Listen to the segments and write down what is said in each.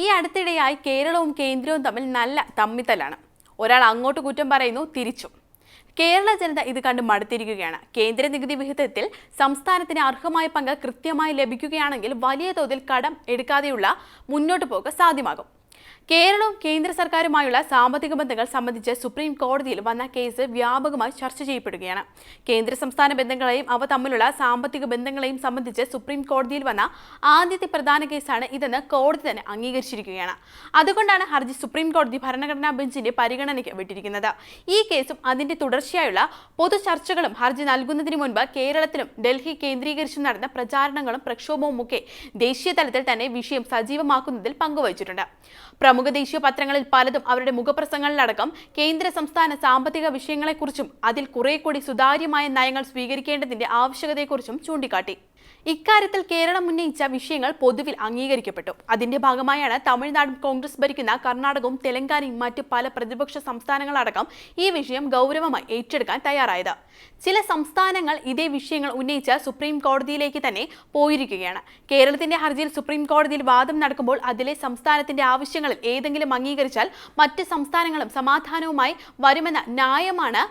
ഈ അടുത്തിടെയായി കേരളവും കേന്ദ്രവും തമ്മിൽ നല്ല തമ്മിത്തലാണ്. ഒരാൾ അങ്ങോട്ട് കുറ്റം പറയുന്നു തിരിച്ചും. കേരള ജനത ഇത് കണ്ട് മടുത്തിരിക്കുകയാണ്. കേന്ദ്ര നികുതി വിഹിതത്തിൽ സംസ്ഥാനത്തിന് അർഹമായ പങ്ക് കൃത്യമായി ലഭിക്കുകയാണെങ്കിൽ വലിയ തോതിൽ കടം എടുക്കാതെയുള്ള മുന്നോട്ട് പോക്ക് സാധ്യമാകും. കേരളവും കേന്ദ്ര സർക്കാരുമായുള്ള സാമ്പത്തിക ബന്ധങ്ങൾ സംബന്ധിച്ച് സുപ്രീം കോടതിയിൽ വന്ന കേസ് വ്യാപകമായി ചർച്ച ചെയ്യപ്പെടുകയാണ്. കേന്ദ്ര സംസ്ഥാന ബന്ധങ്ങളെയും അവ തമ്മിലുള്ള സാമ്പത്തിക ബന്ധങ്ങളെയും സംബന്ധിച്ച് സുപ്രീം കോടതിയിൽ വന്ന ആദ്യത്തെ പ്രധാന കേസാണ് ഇതെന്ന് കോടതി തന്നെ അംഗീകരിച്ചിരിക്കുകയാണ്. അതുകൊണ്ടാണ് ഹർജി സുപ്രീം കോടതി ഭരണഘടനാ ബെഞ്ചിന്റെ പരിഗണനയ്ക്ക് വിട്ടിരിക്കുന്നത്. ഈ കേസും അതിന്റെ തുടർച്ചയായുള്ള പൊതു ചർച്ചകളും ഹർജി നൽകുന്നതിന് മുൻപ് കേരളത്തിലും ഡൽഹി കേന്ദ്രീകരിച്ചു നടന്ന പ്രചാരണങ്ങളും പ്രക്ഷോഭവും ഒക്കെ ദേശീയ തലത്തിൽ തന്നെ വിഷയം സജീവമാക്കുന്നതിൽ പങ്കുവച്ചിട്ടുണ്ട് പ്രമുഖ ദേശീയ പത്രങ്ങളിൽ പലതും അവരുടെ മുഖപ്രസംഗങ്ങളിലടക്കം കേന്ദ്ര സംസ്ഥാന സാമ്പത്തിക വിഷയങ്ങളെക്കുറിച്ചും അതിൽ കുറെ കൂടി സുതാര്യമായ നയങ്ങൾ സ്വീകരിക്കേണ്ടതിന്റെ ആവശ്യകതയെക്കുറിച്ചും ചൂണ്ടിക്കാട്ടി. ഇക്കാര്യത്തിൽ കേരളം ഉന്നയിച്ച വിഷയങ്ങൾ പൊതുവിൽ അംഗീകരിക്കപ്പെട്ടു. അതിന്റെ ഭാഗമായാണ് തമിഴ്നാടും കോൺഗ്രസ് ഭരിക്കുന്ന കർണാടകവും തെലങ്കാനയും മറ്റ് പല പ്രതിപക്ഷ സംസ്ഥാനങ്ങളടക്കം ഈ വിഷയം ഗൗരവമായി ഏറ്റെടുക്കാൻ തയ്യാറായത്. ചില സംസ്ഥാനങ്ങൾ ഇതേ വിഷയങ്ങൾ ഉന്നയിച്ച് സുപ്രീം കോടതിയിലേക്ക് തന്നെ പോയിരിക്കുകയാണ്. കേരളത്തിന്റെ ഹർജിയിൽ സുപ്രീം കോടതിയിൽ വാദം നടക്കുമ്പോൾ അതിലെ സംസ്ഥാനത്തിന്റെ ആവശ്യങ്ങളിൽ ഏതെങ്കിലും അംഗീകരിച്ചാൽ മറ്റ് സംസ്ഥാനങ്ങളും സമാധാനവുമായി വരുമെന്ന ന്യായമാണ്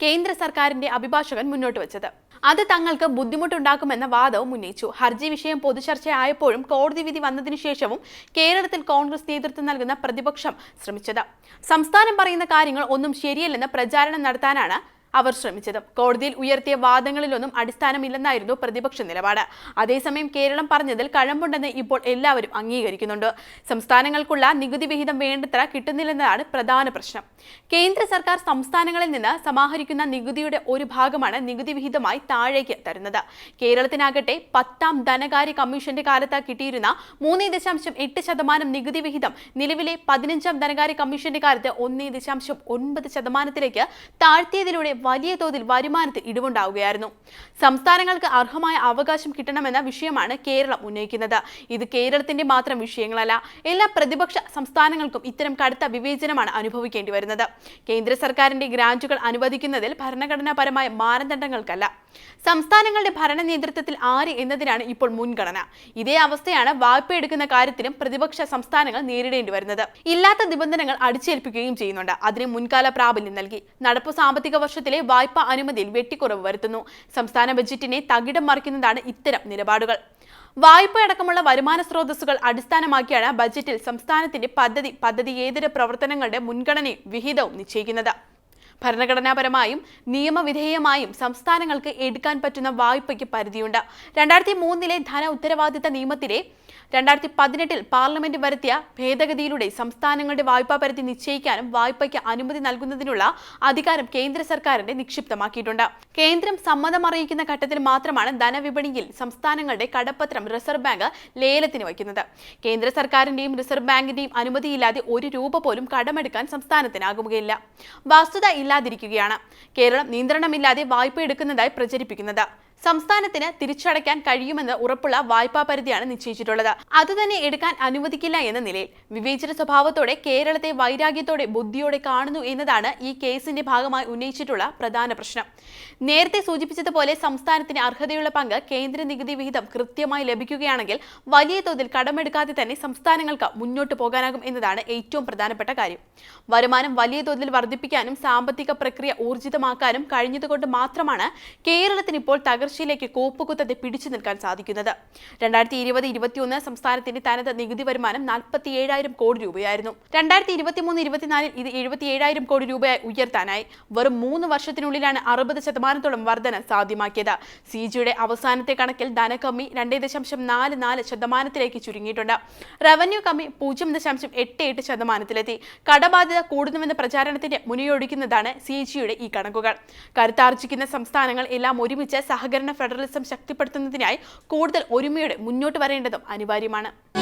കേന്ദ്ര സർക്കാരിന്റെ അഭിഭാഷകൻ മുന്നോട്ട് വെച്ചത്. അത് തങ്ങൾക്ക് ബുദ്ധിമുട്ടുണ്ടാക്കുമെന്ന വാദവും ഉന്നയിച്ചു. ഹർജി വിഷയം പൊതുചർച്ചയായപ്പോഴും കോടതി വിധി വന്നതിനു ശേഷവും കേരളത്തിൽ കോൺഗ്രസ് നേതൃത്വം നൽകുന്ന പ്രതിപക്ഷം ശ്രമിച്ചത്. സംസ്ഥാനം പറയുന്ന കാര്യങ്ങൾ ഒന്നും ശരിയല്ലെന്ന് പ്രചാരണം നടത്താനാണ് അവർ ശ്രമിച്ചത്. കോടതിയിൽ ഉയർത്തിയ വാദങ്ങളിലൊന്നും അടിസ്ഥാനമില്ലെന്നായിരുന്നു പ്രതിപക്ഷ നിലപാട്. അതേസമയം കേരളം പറഞ്ഞതിൽ കഴമ്പുണ്ടെന്ന് ഇപ്പോൾ എല്ലാവരും അംഗീകരിക്കുന്നുണ്ട്. സംസ്ഥാനങ്ങൾക്കുള്ള നികുതി വിഹിതം വേണ്ടത്ര കിട്ടുന്നില്ലെന്നതാണ് പ്രധാന പ്രശ്നം. കേന്ദ്ര സർക്കാർ സംസ്ഥാനങ്ങളിൽ നിന്ന് സമാഹരിക്കുന്ന നികുതിയുടെ ഒരു ഭാഗമാണ് നികുതി വിഹിതമായി താഴേക്ക് തരുന്നത്. കേരളത്തിനാകട്ടെ പത്താം ധനകാര്യ കമ്മീഷന്റെ കാലത്ത് കിട്ടിയിരുന്ന മൂന്ന് ദശാംശം എട്ട് ശതമാനം നികുതി വിഹിതം നിലവിലെ പതിനഞ്ചാം ധനകാര്യ കമ്മീഷന്റെ കാലത്ത് ഒന്ന് ദശാംശം ഒൻപത് ശതമാനത്തിലേക്ക് താഴ്ത്തിയതിലൂടെ വലിയ തോതിൽ വരുമാനത്തിൽ ഇടിവുണ്ടാവുകയായിരുന്നു. സംസ്ഥാനങ്ങൾക്ക് അർഹമായ അവകാശം കിട്ടണമെന്ന വിഷയമാണ് കേരളം ഉന്നയിക്കുന്നത്. ഇത് കേരളത്തിന്റെ മാത്രം വിഷയങ്ങളല്ല എല്ലാ പ്രതിപക്ഷ സംസ്ഥാനങ്ങൾക്കും ഇത്തരം കടുത്ത വിവേചനമാണ് അനുഭവിക്കേണ്ടി വരുന്നത്. കേന്ദ്ര സർക്കാരിന്റെ ഗ്രാന്റുകൾ അനുവദിക്കുന്നതിൽ ഭരണഘടനാപരമായ മാനദണ്ഡങ്ങൾക്കല്ല. സംസ്ഥാനങ്ങളുടെ ഭരണ നേതൃത്വത്തിൽ ആര് എന്നതിനാണ് ഇപ്പോൾ മുൻഗണന. ഇതേ അവസ്ഥയാണ് വായ്പ എടുക്കുന്ന കാര്യത്തിലും പ്രതിപക്ഷ സംസ്ഥാനങ്ങൾ നേരിടേണ്ടി വരുന്നത്. ഇല്ലാത്ത നിബന്ധനകൾ അടിച്ചേൽപ്പിക്കുകയും ചെയ്യുന്നുണ്ട്. അതിന് മുൻകാല പ്രാബല്യം നൽകി. നടപ്പു സാമ്പത്തിക വർഷത്തിലെ വായ്പ അനുമതിയിൽ വെട്ടിക്കുറവ് വരുത്തുന്നു. സംസ്ഥാന ബജറ്റിനെ തകിടം മറിക്കുന്നതാണ് ഇത്തരം നിലപാടുകൾ. വായ്പ അടക്കമുള്ള വരുമാന സ്രോതസ്സുകൾ അടിസ്ഥാനമാക്കിയാണ് ബജറ്റിൽ സംസ്ഥാനത്തിന്റെ പദ്ധതി പദ്ധതിയേതര പ്രവർത്തനങ്ങളുടെ മുൻഗണനയും വിഹിതവും നിശ്ചയിക്കുന്നത്. ഭരണഘടനാപരമായും നിയമവിധേയമായും സംസ്ഥാനങ്ങൾക്ക് എടുക്കാൻ പറ്റുന്ന വായ്പയ്ക്ക് പരിധിയുണ്ട്. രണ്ടായിരത്തി മൂന്നിലെ ധന ഉത്തരവാദിത്ത നിയമത്തിലെ രണ്ടായിരത്തി പതിനെട്ടിൽ പാർലമെന്റ് വരുത്തിയ ഭേദഗതിയിലൂടെ സംസ്ഥാനങ്ങളുടെ വായ്പാ പരിധി നിശ്ചയിക്കാനും വായ്പയ്ക്ക് അനുമതി നൽകുന്നതിനുള്ള അധികാരം കേന്ദ്ര സർക്കാരിന്റെ നിക്ഷിപ്തമാക്കിയിട്ടുണ്ട്. കേന്ദ്രം സമ്മതം അറിയിക്കുന്ന ഘട്ടത്തിൽ മാത്രമാണ് ധനവിപണിയിൽ സംസ്ഥാനങ്ങളുടെ കടപ്പത്രം റിസർവ് ബാങ്ക് ലേലത്തിന് വയ്ക്കുന്നത്. കേന്ദ്ര സർക്കാരിന്റെയും റിസർവ് ബാങ്കിന്റെയും അനുമതിയില്ലാതെ ഒരു രൂപ പോലും കടമെടുക്കാൻ സംസ്ഥാനത്തിനാകുകയില്ല. വസ്തുത ഇല്ലാതിരിക്കുകയാണ്. കേരളം നിയന്ത്രണമില്ലാതെ വായ്പ എടുക്കുന്നതായി പ്രചരിപ്പിക്കുന്നത്. സംസ്ഥാനത്തിന് തിരിച്ചടയ്ക്കാൻ കഴിയുമെന്ന് ഉറപ്പുള്ള വായ്പാ പരിധിയാണ് നിശ്ചയിച്ചിട്ടുള്ളത്. അതുതന്നെ എടുക്കാൻ അനുവദിക്കില്ല എന്ന നിലയിൽ വിവേചന സ്വഭാവത്തോടെ കേരളത്തെ വൈരാഗ്യത്തോടെ ബുദ്ധിയോടെ കാണുന്നു എന്നതാണ് ഈ കേസിന്റെ ഭാഗമായി ഉന്നയിച്ചിട്ടുള്ള പ്രധാന പ്രശ്നം. നേരത്തെ സൂചിപ്പിച്ചതുപോലെ സംസ്ഥാനത്തിന് അർഹതയുള്ള പങ്ക് കേന്ദ്ര നികുതി വിഹിതം കൃത്യമായി ലഭിക്കുകയാണെങ്കിൽ വലിയ തോതിൽ കടമെടുക്കാതെ തന്നെ സംസ്ഥാനങ്ങൾക്ക് മുന്നോട്ട് പോകാനാകും എന്നതാണ് ഏറ്റവും പ്രധാനപ്പെട്ട കാര്യം. വരുമാനം വലിയ തോതിൽ വർദ്ധിപ്പിക്കാനും സാമ്പത്തിക പ്രക്രിയ ഊർജിതമാക്കാനും കഴിഞ്ഞതുകൊണ്ട് മാത്രമാണ് കേരളത്തിന് ഇപ്പോൾ തകർച്ചയിലേക്ക് കോപ്പുകുത്തത്തെ പിടിച്ചു നിൽക്കാൻ സാധിക്കുന്നത്. രണ്ടായിരത്തി ഇരുപത് ഇരുപത്തിയൊന്ന് സംസ്ഥാനത്തിന്റെ തനത് നികുതി വരുമാനം നാൽപ്പത്തി ഏഴായിരം കോടി രൂപയായിരുന്നു. രണ്ടായിരത്തി ഇരുപത്തിമൂന്ന് ഇരുപത്തിനാലിൽ ഇത് എഴുപത്തി ഏഴായിരം കോടി രൂപയായി ഉയർത്താനായി വെറും മൂന്ന് വർഷത്തിനുള്ളിലാണ് അറുപത് ശതമാനത്തോളം വർധന സാധ്യമാക്കിയത്. സി ജിയുടെ അവസാനത്തെ കണക്കിൽ ധനകമ്മി രണ്ടേ ദശാംശം നാല് നാല് ശതമാനത്തിലേക്ക് ചുരുങ്ങിയിട്ടുണ്ട്. റവന്യൂ കമ്മി പൂജ്യം ദശാംശം എട്ട് എട്ട് ശതമാനത്തിലെത്തി. കടബാധ്യത കൂടുന്നുവെന്ന പ്രചാരണത്തിന്റെ മുനയൊടിക്കുന്നതാണ് സി ജിയുടെ ഈ കണക്കുകൾ. കരുത്താർജിക്കുന്ന സംസ്ഥാനങ്ങൾ എല്ലാം ഒരുമിച്ച് സഹകരണ ഫെഡറലിസം ശക്തിപ്പെടുത്തുന്നതിനായി കൂടുതൽ ഒരുമയോടെ മുന്നോട്ട് വരേണ്ടതും അനിവാര്യമാണ്